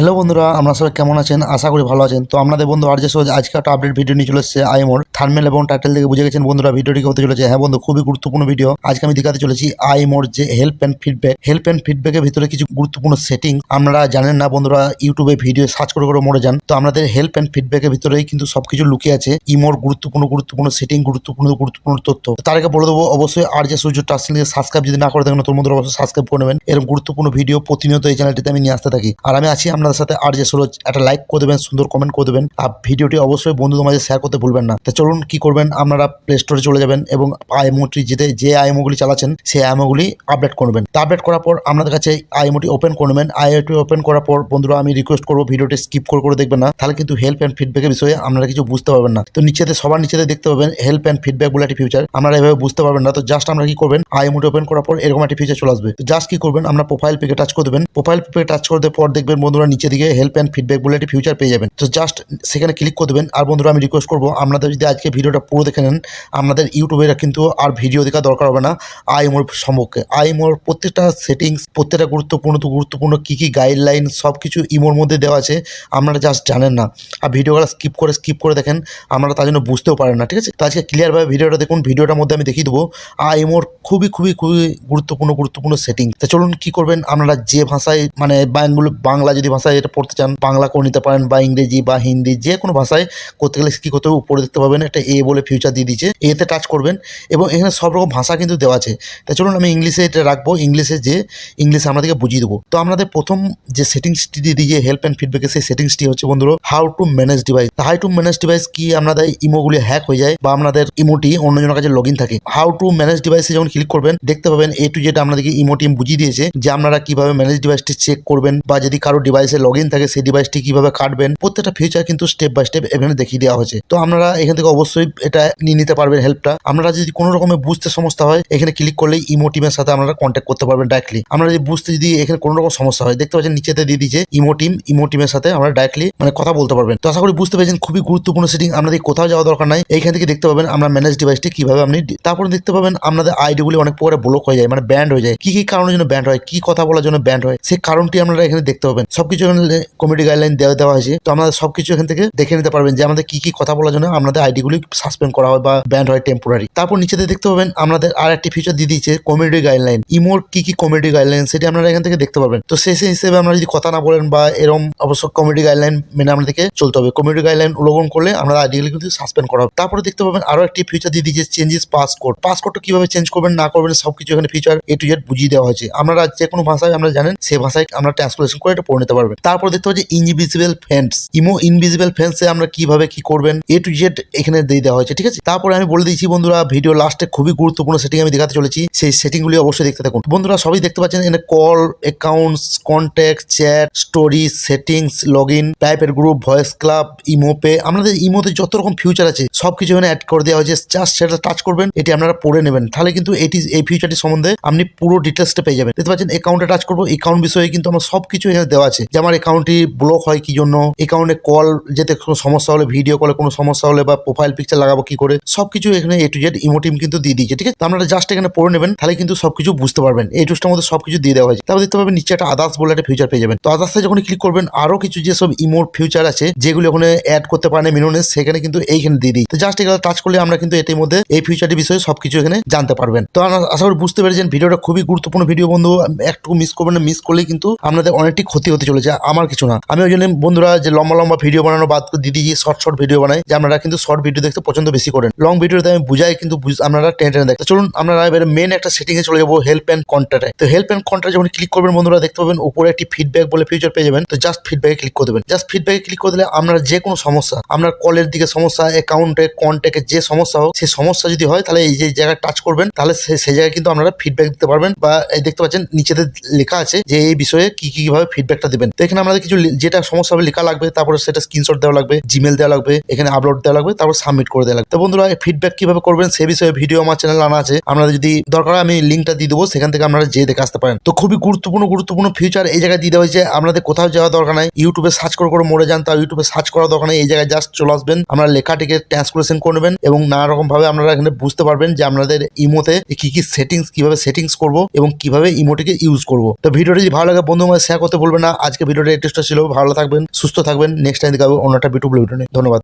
Hello বন্ধুরা, আমরা সবাই কেমন আছেন? আশা করি ভালো আছেন। তো আপনাদের বন্ধু আর যে সোজ আজকে একটা আপডেট ভিডিও নিয়ে চলে এসেছে আইএমওর থার্মেল এবং টাইটেল থেকে বুঝে গেছেন বন্ধুরা ভিডিওটি হতে চলেছে। হ্যাঁ বন্ধু, খুবই গুরুত্বপূর্ণ ভিডিও আজকে আমি দেখাতে চলেছি আইএমওর যে help and feedback help and ফিডব্যাকের ভিতরে কিছু গুরুত্বপূর্ণ সেটিং আপনারা জানেন না বন্ধুরা ইউটিউবে ভিডিও সার্চ করে করে মরে যান। তো আমাদের হেল্প অ্যান্ড ফিডব্যাকের ভিতরেই কিন্তু সবকিছু লুকিয়ে আছে। ইমোর গুরুত্বপূর্ণ গুরুত্বপূর্ণ সেটিং গুরুত্বপূর্ণ গুরুত্বপূর্ণ তথ্য। তার আগে বলে দেবো, অবশ্যই আর যে সূর্য টাস্টলিকে সাবস্ক্রাইব যদি না করে থাকেন তোর মধ্যে অবশ্যই সাবস্ক্রাইব করে নেবেন। এরকম গুরুত্বপূর্ণ ভিডিও প্রতিনিয়ত এই চ্যানেলটিতে আমি নিয়ে আসতে থাকি। আর আমি আছি আপনাদের সাথে আর যে সুরজ একটা লাইক করে দেবেন, সুন্দর কমেন্ট করে দেবেন। আর ভিডিওটি অবশ্যই বন্ধুদের মাঝে শেয়ার করতে ভুলবেন না। তো চলুন কি করবেন, আপনারা প্লে স্টোরে চলে যাবেন এবং আইএমওটি যেতে, যে আইএমওগুলি চালাচ্ছেন, সেই আইএমওগুলি আপডেট করবেন তা আপডেট করার পর আপনাদের কাছে আইএমওটি ওপেন করবেন আইএমটি ওপেন করার পর বন্ধুরা, আমি রিকোয়েস্ট করব ভিডিওটি স্কিপ করে করে দেখবেন না। তাহলে কিন্তু হেল্প অ্যান্ড ফিডব্যাকের বিষয়ে আপনারা কিছু বুঝতে পারবেন না। তো নিচেতে, সবার নিচেতে দেখতে পাবেন হেল্প অ্যান্ড ফিডব্যাক বলে একটি ফিউচার আপনারা এভাবে বুঝতে পারবেন না। তো জাস্ট আমরা কি করবেন আইএমওটি ওপেন করার পর এরকম একটি ফিচার চলে আসবে। তো জাস্ট কি করবেন আমরা প্রোফাইল পিকে টাচ করে দেবেন। প্রোফাইল পিকে টাচ করে দেওয়ার পর দেখবেন বন্ধুরা নিচে দিকে হেল্প অ্যান্ড ফিডব্যাক বলে একটি ফিউচার পেয়ে যাবেন। তো জাস্ট সেখানে ক্লিক করে দেবেন। আর বন্ধুরা, আমি রিকোয়েস্ট করব, আপনাদের যদি আজকে ভিডিওটা পুরো দেখে নেন, আপনাদের ইউটিউবের কিন্তু আর ভিডিও দেখা দরকার হবে না আইএমওর সম্পর্কে। আইএমওর প্রত্যেকটা সেটিংস প্রত্যেকটা গুরুত্বপূর্ণ গুরুত্বপূর্ণ কী কী গাইডলাইন সব কিছু ইমোর মধ্যে দেওয়া আছে, আপনারা জাস্ট জানেন না। আর ভিডিওগুলো স্কিপ করে স্কিপ করে দেখেন, আপনারা তার জন্য বুঝতেও পারেন না, ঠিক আছে? তো আজকে ক্লিয়ারভাবে ভিডিওটা দেখুন, ভিডিওটার মধ্যে আমি দেখিয়ে দেবো আইএমওর খুবই খুবই খুবই গুরুত্বপূর্ণ গুরুত্বপূর্ণ সেটিং তো চলুন কি করবেন, আপনারা যে ভাষায় মানে বাংলো বাংলা যদি ভাষায় এটা পড়তে চান, বাংলা করে নিতে পারেন বা ইংরেজি বা হিন্দি, যে কোনো ভাষায় করতে গেলে কী করতে হবে? উপরে দেখতে পাবেন একটা এ বলে ফিউচার দিয়ে দিচ্ছে এতে টাচ করবেন এবং এখানে সব রকম ভাষা কিন্তু দেওয়া আছে। তাই চলুন আমি ইংলিশে এটা রাখব। ইংলিশে যে ইংলিশে আপনাদেরকে বুঝিয়ে দেবো। তো আমাদের প্রথম যে সেটিংসটি দিয়ে দিয়ে হেল্প অ্যান্ড ফিডব্যাকে সেই সেটিংসটি হচ্ছে বন্ধুরা how to manage device how to manage device কি আপনাদের ইমোগুলি হ্যাক হয়ে যায় বা আপনাদের ইমোটি অন্যজনের কাছে লগ ইন থাকে হাউ টু ম্যানেজ ডিভাইসে যখন ক্লিক করবেন, দেখতে পাবেন এ টু যেটা আপনাদেরকে ইমো টিম বুঝিয়ে দিয়েছে যে আপনারা কীভাবে ম্যানেজ ডিভাইসটি চেক করবেন বা যদি কারও ডিভাইসে লগ ইন থাকে, সেই ডিভাইসটি কীভাবে কাটবেন, প্রত্যেকটা ফিচার কিন্তু স্টেপ বাই স্টেপ এখানে দেখিয়ে দেওয়া হয়েছে। তো আপনারা এখান থেকে অবশ্যই এটা নিয়ে নিতে পারবেন হেল্পটা আপনারা যদি কোনো রকমের বুঝতে সমস্যা হয়, এখানে ক্লিক করলেই ইমো টিমের সাথে আপনারা কন্ট্যাক্ট করতে পারবেন ডাইরেক্টলি আমরা যদি বুঝতে যদি এখানে কোনো রকম সমস্যা হয়, দেখতে পাচ্ছেন নিচেতে দিয়ে দিয়েছে ইমো টিম ইমো টিমের সাথে আমরা ডাইরেক্টলি মানে কথা বলতে পারবেন। তো আশা করি বুঝতে পেরেছেন, খুবই গুরুত্বপূর্ণ সেটিং আপনাদের কোথাও যাওয়া দরকার নাই, এইখান থেকে দেখতে পাবেন আমরা ম্যানেজ ডিভাইসটি কীভাবে আপনি তারপরে দেখতে পাবেন আপনাদের আইডিগুলি অনেক প্রকারে ব্লক হয়ে যায় মানে ব্যান্ড হয়ে যায়। কি কি কারণের জন্য ব্যান্ড হয়, কি কথা বলার জন্য ব্যান্ড হয়, সেই কারণটি আপনারা এখানে দেখতে পাবেন। সবকিছু এখানে কমিটি গাইডলাইন দেওয়া দেওয়া হয়েছে। তো আমরা সবকিছু এখান থেকে দেখে নিতে পারবেন যে আমাদের কি কি কথা বলার জন্য আপনাদের আইডিগুলি সাসপেন্ড করা হয় বা ব্যান্ড হয় টেম্পোরারি তারপর নিচেতে দেখতে পাবেন আমাদের আর একটি ফিচার দিয়ে দিয়েছে কমিউনিটি গাইডলাইন ইমোর কি কি কমিউনিটি গাইডলাইন সেটি আপনারা এখান থেকে দেখতে পাবেন তো সেই সেই হিসেবে আমরা যদি কথা না বলেন বা এরকম অবশ্য কমিউনিটি গাইডলাইন মেনে আমাদেরকে চলতে হবে। কমিউনিটি গাইডলাইন উল্লঙ্ঘন করলে আমরা আইডিগুলি কিন্তু সাসপেন্ড করা হবে। তারপরে দেখতে পাবেন আরও একটি ফিচার দিয়ে দিয়েছে চেঞ্জেস পাসকোড পাসকোডটা কীভাবে চেঞ্জ করবেন, না করবেন, সবকিছু এখানে ফিচার এ টু জেড বুঝিয়ে দেওয়া হয়েছে। আপনারা যে কোনো ভাষায় আমরা জানেন সেই ভাষায় আমরা ট্রান্সলেশন করে এটা পড়ে নিতে পারবেন। তারপর দেখতে পাচ্ছি ইনভিজিবল ফ্যান্স ইমো ইনভিজিবল ফ্যান্সে আমরা কীভাবে কি করবেন? এ টু জেড এখানে দিয়ে দেওয়া হয়েছে, ঠিক আছে? তারপরে আমি বলে দিয়েছি বন্ধুরা ভিডিও লাস্টে খুবই গুরুত্বপূর্ণ সেটিং আমি দেখাতে চলেছি। সেই সেটিংগুলি অবশ্যই দেখতে থাকুন। বন্ধুরা, সবই দেখতে পাচ্ছেন এখানে call accounts contact chat story settings log in টাইপের group voice club imo pay আমাদের ইমোতে যত রকম ফিউচার আছে সব কিছু এখানে অ্যাড করে দেওয়া হয়েছে। জাস্ট সেটা টাচ করবেন, এটি আপনারা পড়ে নেবেন। তাহলে কিন্তু এটি, এই ফিউচারটি সম্বন্ধে আপনি পুরো ডিটেলসটা পেয়ে যাবেন। দেখতে পাচ্ছেন অ্যাকাউন্টে টাচ করব। অ্যাকাউন্ট বিষয়ে কিন্তু আমার সব কিছু এখানে দেওয়া আছে। আমার অ্যাকাউন্টটি ব্লক হয় কি জন্য অ্যাকাউন্টে কল যেতে কোনো সমস্যা হলে ভিডিও কলে কোনো সমস্যা হলে বা প্রোফাইল পিকচার লাগাবো কি করে? সবকিছু এখানে এ টু জেড ইমোটিম কিন্তু দিয়ে দিয়েছে, ঠিক আছে? আপনারা জাস্ট এখানে পড়ে নেবেন, তাহলে কিন্তু সবকিছু বুঝতে পারবেন। এই টুসটার মধ্যে সবকিছু দিয়ে দেওয়া হয়েছে। তারপর দেখতে পাবেন, নিচে একটা আদার্স বলে একটা ফিউচার পেয়ে যাবেন। তো আদার্সে যখন ক্লিক করবেন, আরও কিছু যেসব ইমোর ফিউচার আছে, যেগুলো ওখানে অ্যাড করতে পারেন মিনোনে সেখানে কিন্তু এইখানে দিয়ে দিই। তো জাস্ট এখানে টাচ করলে আমরা কিন্তু এটির মধ্যে এই ফিউচারটির বিষয়ে সবকিছু এখানে জানতে পারবেন। তো আশা করি বুঝতে পেরেছেন, ভিডিওটা খুবই গুরুত্বপূর্ণ। ভিডিও বন্ধু একটু মিস করবেন না মিস করলেই কিন্তু আপনাদের অনেকটি ক্ষতি হতে চলেছে। আমার কিছু না। আমি ওই জন্য বন্ধুরা যে লম্বা লম্বা ভিডিও বানানো বাদ দিদি শর্ট শর্ট ভিডিও বানাই যে আপনারা কিন্তু শর্ট ভিডিও দেখতে পছন্দ বেশি করেন। লং ভিডিওতে আমি বুঝাই, কিন্তু আপনারা টেনে টেনে দেখতে। চলুন আপনারা এবারে মেন একটা সেটিং এ চলে যাব হেল্প অ্যান্ড কন্ট্যাক্টে তো হেল্প অ্যান্ড কন্ট্যাক্ট যখন ক্লিক করবেন বন্ধুরা, দেখতে পাবেন উপরে একটি ফিডব্যাক বলে ফিউচার পেয়ে যাবেন। তো জাস্ট ফিডব্যাকে ক্লিক করে দেবেন। জাস্ট ফিডব্যাকে ক্লিক করে দিলে আপনার যে কোনো সমস্যা, আপনার কলের দিকে সমস্যা অ্যাকাউন্টে কন্ট্যাক্টে যে সমস্যা হোক, সেই সমস্যা যদি হয়, তাহলে এই যে জায়গায় টাচ করবেন, তাহলে সেই জায়গায় কিন্তু আপনারা ফিডব্যাক দিতে পারবেন। বা এই দেখতে পাচ্ছেন, নিচেতে লেখা আছে যে এই বিষয়ে কি কি কীভাবে ফিডব্যাকটা দেবেন। তো এখানে আমাদের কিছু যেটা সমস্যা হবে, লেখা লাগবে, তারপরে সেটা স্ক্রিনশট দেওয়া লাগবে জিমেল দেওয়া লাগবে, এখানে আপলোড দেওয়া লাগবে, তারপর সাবমিট করে দেওয়া লাগবে। তো বন্ধুরা ফিডব্যাক কীভাবে করবেন সে বিষয়ে ভিডিও আমার চ্যানেল আনা আছে। আপনারা যদি দরকার আমি লিঙ্কটা দিয়ে দেবো, সেখান থেকে আপনারা যেয়ে দেখে আসতে পারেন। তো খুবই গুরুত্বপূর্ণ গুরুত্বপূর্ণ ফিউচার এই জায়গায় দিয়ে দেওয়া হয়েছে। আপনাদের কোথাও যাওয়া দরকার নাই। ইউটিউবে সার্চ করে করে মরে যান, তাও ইউটিউবে সার্চ করার দরকার নেই। এই জায়গায় জাস্ট চলে আসবেন। আমরা লেখাটিকে ট্রান্সলেশন করে নেবেন এবং নানা রকম ভাবে আপনারা এখানে বুঝতে পারবেন যে আপনাদের ইমোতে কি কি সেটিংস কীভাবে সেটিংস করব এবং কীভাবে ইমোটিকে ইউজ করব। তো ভিডিওটি যদি ভালো লাগে বন্ধু শেয়ার করতে বলবেন না। আজকে ভিডিওটা টেস্টটা ছিল। ভালো থাকবেন, সুস্থ থাকবেন। নেক্সট টাইম দেখাবো অন্য একটা ভিডিও নিয়ে। ধন্যবাদ।